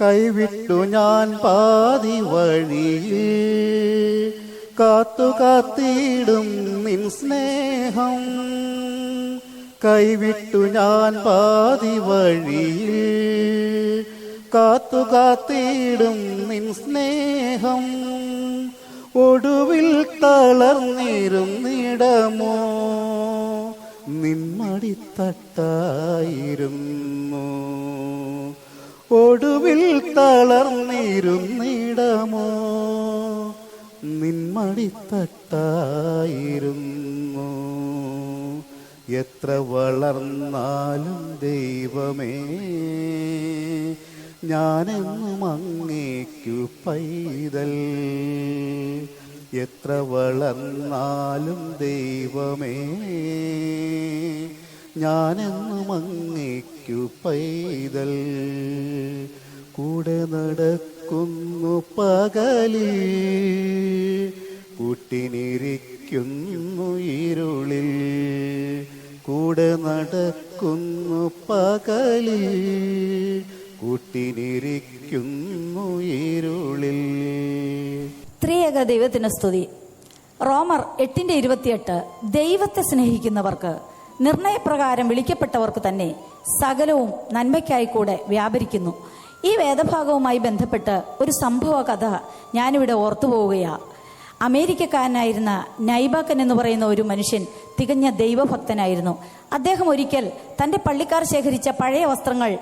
കൈവിട്ടു ഞാൻ പാതി വഴിയിൽ. കാത്തു കാത്തിടും നിൻ സ്നേഹം. കൈവിട്ടു ഞാൻ പാതി വഴിയിൽ. കാത്തു കാത്തിടും നിൻ സ്നേഹം. ഒടുവിൽ തളർന്നിരുന്നിടമോ നിന്മടിത്തട്ടായിരുന്നു ഒടുവിൽ തളർന്നിരുന്നിടമോ നിന്മടിത്തട്ടായിരുന്നു? എത്ര വളർന്നാലും ദൈവമേ ഞാനെന്നും അങ്ങേക്കു പൈതൽ. എത്ര വളർന്നാലും ദൈവമേ ഞാനെന്നും അങ്ങേക്കു പൈതൽ. കൂടെ നടക്കുന്നു പകലിൽ. കൂട്ടിനിരിക്കുന്നു ഇരുളിൽ. കൂടെ നടക്കുന്നു പകലിൽ. കൂട്ടിനിരിക്കുന്നു ഇരുളിൽ. ത്രിയേക ദൈവത്തിന് സ്തുതി. റോമർ എട്ടിന്റെ ഇരുപത്തിയെട്ട് ദൈവത്തെ സ്നേഹിക്കുന്നവർക്ക് നിർണയപ്രകാരം വിളിക്കപ്പെട്ടവർക്ക് തന്നെ സകലവും നന്മയ്ക്കായി കൂടെ വ്യാപരിക്കുന്നു. ഈ വേദഭാഗവുമായി ബന്ധപ്പെട്ട് ഒരു സംഭവ കഥ ഞാനിവിടെ ഓർത്തു പോവുകയാണ് അമേരിക്കക്കാരനായിരുന്ന നൈബാക്കൻ എന്ന് പറയുന്ന ഒരു മനുഷ്യൻ തികഞ്ഞ ദൈവഭക്തനായിരുന്നു. അദ്ദേഹം ഒരിക്കൽ തന്റെ പള്ളിക്കാർ ശേഖരിച്ച പഴയ വസ്ത്രങ്ങൾ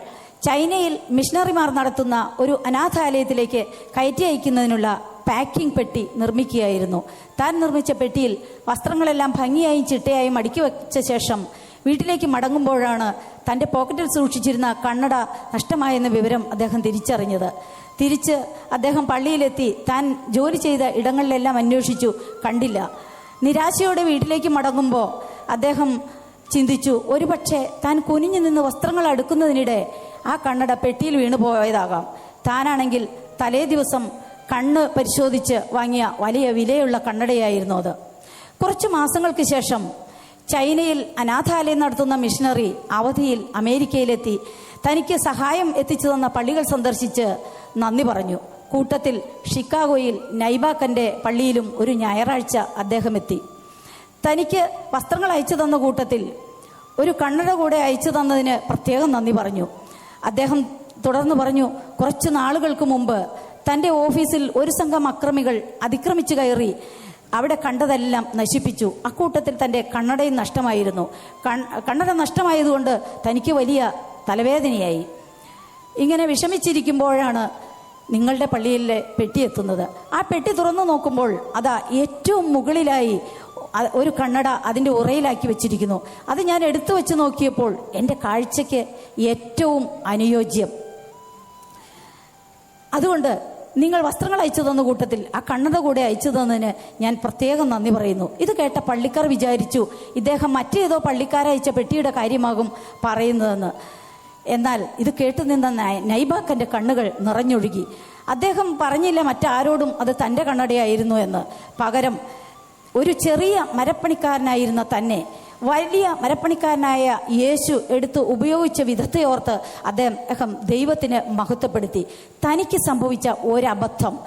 ചൈനയിൽ മിഷണറിമാർ നടത്തുന്ന ഒരു അനാഥാലയത്തിലേക്ക് കയറ്റി അയക്കുന്നതിനുള്ള പാക്കിംഗ് പെട്ടി നിർമ്മിക്കുകയായിരുന്നു. താൻ നിർമ്മിച്ച പെട്ടിയിൽ വസ്ത്രങ്ങളെല്ലാം ഭംഗിയായും ചിട്ടയായും അടുക്കി വെച്ച ശേഷം വീട്ടിലേക്ക് മടങ്ങുമ്പോഴാണ് തന്റെ പോക്കറ്റിൽ സൂക്ഷിച്ചിരുന്ന കണ്ണട നഷ്ടമായെന്ന വിവരം അദ്ദേഹം തിരിച്ചറിഞ്ഞത്. തിരിച്ച് അദ്ദേഹം പള്ളിയിലെത്തി താൻ ജോലി ചെയ്ത ഇടങ്ങളിലെല്ലാം അന്വേഷിച്ചു കണ്ടില്ല. നിരാശയോടെ വീട്ടിലേക്ക് മടങ്ങുമ്പോൾ അദ്ദേഹം ചിന്തിച്ചു ഒരുപക്ഷെ താൻ കുനിഞ്ഞു നിന്ന് വസ്ത്രങ്ങൾ അടുക്കുന്നതിനിടെ ആ കണ്ണട പെട്ടിയിൽ വീണുപോയതാകാം. താനാണെങ്കിൽ തലേ ദിവസം കണ്ണ് പരിശോധിച്ച് വാങ്ങിയ വലിയ വിലയുള്ള കണ്ണടയായിരുന്നു അത്. കുറച്ച് മാസങ്ങൾക്ക് ശേഷം ചൈനയിൽ അനാഥാലയം നടത്തുന്ന മിഷണറി അവധിയിൽ അമേരിക്കയിലെത്തി. തനിക്ക് സഹായം എത്തിച്ചു തന്ന പള്ളികൾ സന്ദർശിച്ച് നന്ദി പറഞ്ഞു. കൂട്ടത്തിൽ ഷിക്കാഗോയിൽ നൈബാക്കന്റെ പള്ളിയിലും ഒരു ഞായറാഴ്ച അദ്ദേഹം എത്തി തനിക്ക് വസ്ത്രങ്ങൾ അയച്ചു തന്ന കൂട്ടത്തിൽ ഒരു കണ്ണട കൂടെ അയച്ചു തന്നതിന് പ്രത്യേകം നന്ദി പറഞ്ഞു. അദ്ദേഹം തുടർന്ന് പറഞ്ഞു കുറച്ച് നാളുകൾക്ക് മുമ്പ് തന്റെ ഓഫീസിൽ ഒരു സംഘം അക്രമികൾ അതിക്രമിച്ചു കയറി അവിടെ കണ്ടതെല്ലാം നശിപ്പിച്ചു. അക്കൂട്ടത്തിൽ തന്റെ കണ്ണടയും നഷ്ടമായിരുന്നു. കണ്ണട നഷ്ടമായതുകൊണ്ട് തനിക്ക് വലിയ തലവേദനയായി. ഇങ്ങനെ വിഷമിച്ചിരിക്കുമ്പോഴാണ് നിങ്ങളുടെ പള്ളിയിലെ പെട്ടി എത്തുന്നത്. ആ പെട്ടി തുറന്നു നോക്കുമ്പോൾ അതാ ഏറ്റവും മുകളിലായി ഒരു കണ്ണട അതിന്റെ ഉറയിലാക്കി വെച്ചിരിക്കുന്നു. അത് ഞാൻ എടുത്തു വെച്ച് നോക്കിയപ്പോൾ എന്റെ കാഴ്ചയ്ക്ക് ഏറ്റവും അനുയോജ്യം. അതുകൊണ്ട് നിങ്ങൾ വസ്ത്രങ്ങൾ അയച്ചു തന്ന കൂട്ടത്തിൽ ആ കണ്ണത കൂടെ അയച്ചു തന്നതിന് ഞാൻ പ്രത്യേകം നന്ദി പറയുന്നു. ഇത് കേട്ട പള്ളിക്കാർ വിചാരിച്ചു ഇദ്ദേഹം മറ്റേതോ പള്ളിക്കാരയച്ച പെട്ടിയുടെ കാര്യമാകും പറയുന്നതെന്ന്. എന്നാൽ ഇത് കേട്ടു നിന്ന നൈബാക്കന്റെ കണ്ണുകൾ നിറഞ്ഞൊഴുകി. അദ്ദേഹം പറഞ്ഞില്ല മറ്റാരോടും അത് തന്റെ കണ്ണടയായിരുന്നു എന്ന്. പകരം ഒരു ചെറിയ മരപ്പണിക്കാരനായിരുന്ന തന്നെ വലിയ മരപ്പണിക്കാരനായ യേശു എടുത്ത് ഉപയോഗിച്ച വിധത്തെ ഓർത്ത് അദ്ദേഹം ദൈവത്തിന് മഹത്വപ്പെടുത്തി. തനിക്ക് സംഭവിച്ച ഒരബദ്ധം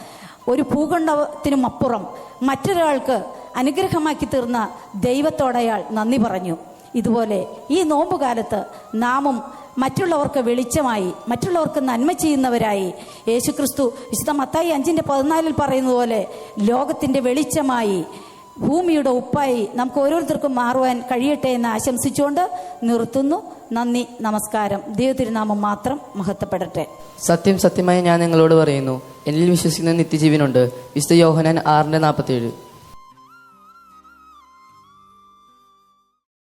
ഒരു ഭൂഖണ്ഡത്തിനും അപ്പുറം മറ്റൊരാൾക്ക് അനുഗ്രഹമാക്കി തീർന്ന ദൈവത്തോടയാൾ നന്ദി പറഞ്ഞു. ഇതുപോലെ ഈ നോമ്പുകാലത്ത് നാമും മറ്റുള്ളവർക്ക് വെളിച്ചമായി മറ്റുള്ളവർക്ക് നന്മ ചെയ്യുന്നവരായി യേശുക്രിസ്തു വിശുദ്ധ മത്തായി അഞ്ചിന്റെ പതിനാലിൽ പറയുന്നത് പോലെ ലോകത്തിന്റെ വെളിച്ചമായി ഭൂമിയുടെ ഉപ്പായി നമുക്ക് ഓരോരുത്തർക്കും മാറുവാൻ കഴിയട്ടെ എന്ന് ആശംസിച്ചുകൊണ്ട് നിർത്തുന്നു. നന്ദി നമസ്കാരം. ദൈവത്തിരുനാമം മാത്രം മഹത്വപ്പെടട്ടെ. സത്യം സത്യമായി ഞാൻ നിങ്ങളോട് പറയുന്നു. എന്നിൽ വിശ്വസിക്കുന്ന നിത്യജീവനുണ്ട്. വിശുദ്ധ യോഹനാൻ ആറിന്റെ നാൽപ്പത്തിയേഴ്.